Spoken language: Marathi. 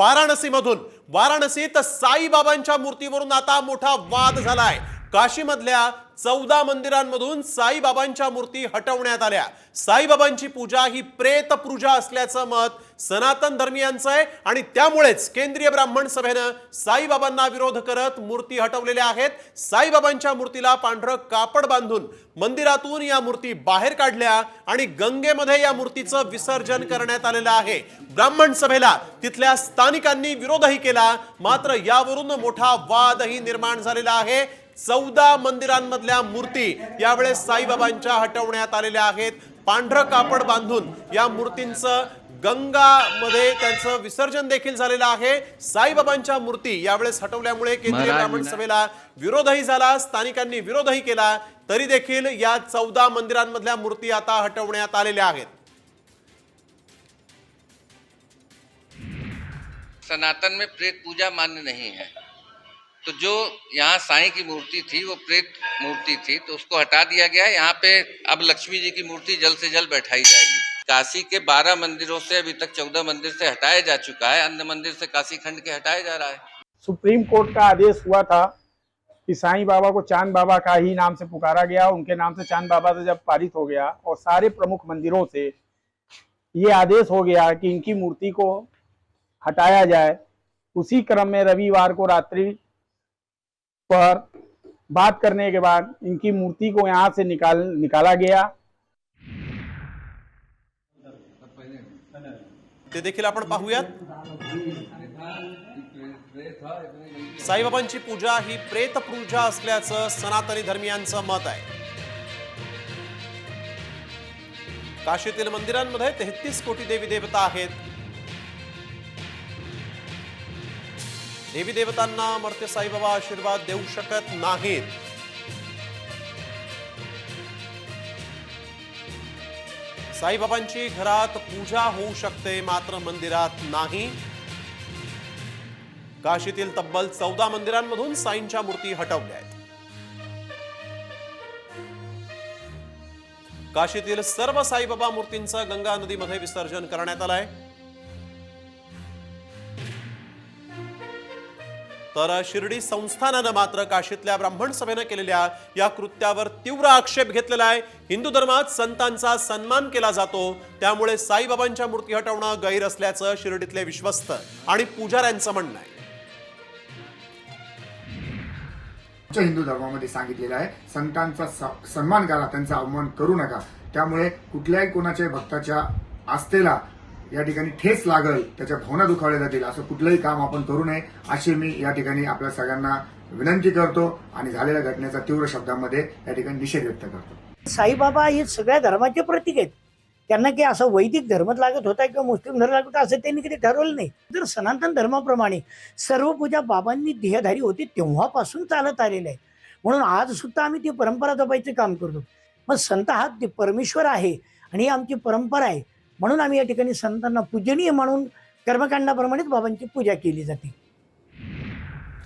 वाराणसीमधून वाराणसीत साईबाबांच्या मूर्तीवरून आता मोठा वाद झालाय. काशीमधल्या चौदा मंदिरांमधून साईबाबांच्या मूर्ती हटवण्यात आल्या. साईबाबांची पूजा ही प्रेत पूजा असल्याचं मत सनातन धर्मियांचं आहे आणि त्यामुळेच केंद्रीय ब्राह्मण सभेनं साईबाबांना विरोध करत मूर्ती हटवलेल्या आहेत. साईबाबांच्या मूर्तीला पांढरं कापड बांधून मंदिरातून या मूर्ती बाहेर काढल्या आणि गंगेमध्ये या मूर्तीचं विसर्जन करण्यात आलेलं आहे. ब्राह्मण सभेला तिथल्या स्थानिकांनी विरोधही केला मात्र यावरून मोठा वादही निर्माण झालेला आहे. चौदा मंदिरांमधल्या मूर्ती यावेळेस साईबाबांच्या हटवण्यात आलेल्या आहेत. पांढरं कापड बांधून या मूर्तींचं गंगामध्ये त्यांचं विसर्जन देखील झालेलं आहे. साईबाबांच्या मूर्ती यावेळेस हटवल्यामुळे केंद्रीय ब्राह्मण सभेला विरोधही झाला स्थानिकांनी विरोधही केला. तरी देखील या चौदा मंदिरांमधल्या मूर्ती आता हटवण्यात आलेल्या आहेत. सनातन में प्रेत पूजा मान्य नहीं है। तो जो यहाँ साईं की मूर्ति थी, वो प्रेत मूर्ति थी तो उसको हटा दिया गया है। यहाँ पे अब लक्ष्मी जी की मूर्ति जल्द से जल्द बैठाई जाएगी। काशी के बारह मंदिरों से अभी तक चौदह मंदिर से हटाया जा चुका है। अन्य मंदिर से काशी खंड के हटाया जा रहा है। सुप्रीम कोर्ट का आदेश हुआ था कि साईं बाबा को चाँद बाबा का ही नाम से पुकारा गया। उनके नाम से चाँद बाबा से जब पारित हो गया और सारे प्रमुख मंदिरों से ये आदेश हो गया कि इनकी मूर्ति को हटाया जाए, उसी क्रम में रविवार को रात्रि पर बात करने के बाद इनकी मूर्ति को यहाँ से निकाल निकाला गया। ते देखील आपण पाहूयात. साईबाबांची पूजा ही प्रेत पूजा असल्याचं सनातनी धर्मियांचं मत आहे. काशीतील मंदिरांमध्ये तेहतीस कोटी देवी देवता आहेत. देवी देवतांना मर्त्य साईबाबा आशीर्वाद देऊ शकत नाहीत. साईबाबांची घरात पूजा होऊ शकते मात्र मंदिरात नाही. काशीतील तब्बल चौदा मंदिरांमधून साईंच्या मूर्ती हटवल्या आहेत. काशीतील सर्व साईबाबा मूर्तींचं गंगा नदीमध्ये विसर्जन करण्यात आलं आहे तर शिर्डी संस्थानानं मात्र काशीतल्या ब्राह्मण सभेनं केलेल्या या कृत्यावर तीव्र आक्षेप घेतलेला आहे. हिंदू धर्मात संतांचा सन्मान केला जातो. त्यामुळे साईबाबांच्या मूर्ती हटवणं गैर असल्याचं शिर्डीतले विश्वस्त आणि पुजाऱ्यांचं म्हणणं आहे. हिंदू धर्मामध्ये सांगितलेलं आहे संतांचा सन्मान करा त्यांचा अवमान करू नका. त्यामुळे कुठल्याही कोणाच्या भक्ताच्या आस्थेला या ठिकाणी ठेस लागल त्याच्या भावना दुखावल्या जातील. असं कुठलंही काम आपण करू नये अशी मी या ठिकाणी आपल्या सगळ्यांना विनंती करतो आणि झालेल्या घटनेचा तीव्र शब्दामध्ये या ठिकाणी निषेध व्यक्त करतो. साईबाबा हे सगळ्या धर्माचे प्रतीक आहेत. त्यांना काही असं वैदिक धर्मच लागत होता किंवा मुस्लिम धर्म लागत होता असं त्यांनी कधी ठरवलं नाही. जर सनातन धर्माप्रमाणे सर्व पूजा बाबांनी ध्येयधारी होती तेव्हापासून चालत आलेलं आहे म्हणून आज सुद्धा आम्ही ती परंपरा जपायचं काम करतो. मग संत हा ते परमेश्वर आहे आणि ही आमची परंपरा आहे. म्हणून आम्ही या ठिकाणी संतांना पूजनीय म्हणून कर्मकांडाप्रमाणेच बाबांची पूजा केली जाते.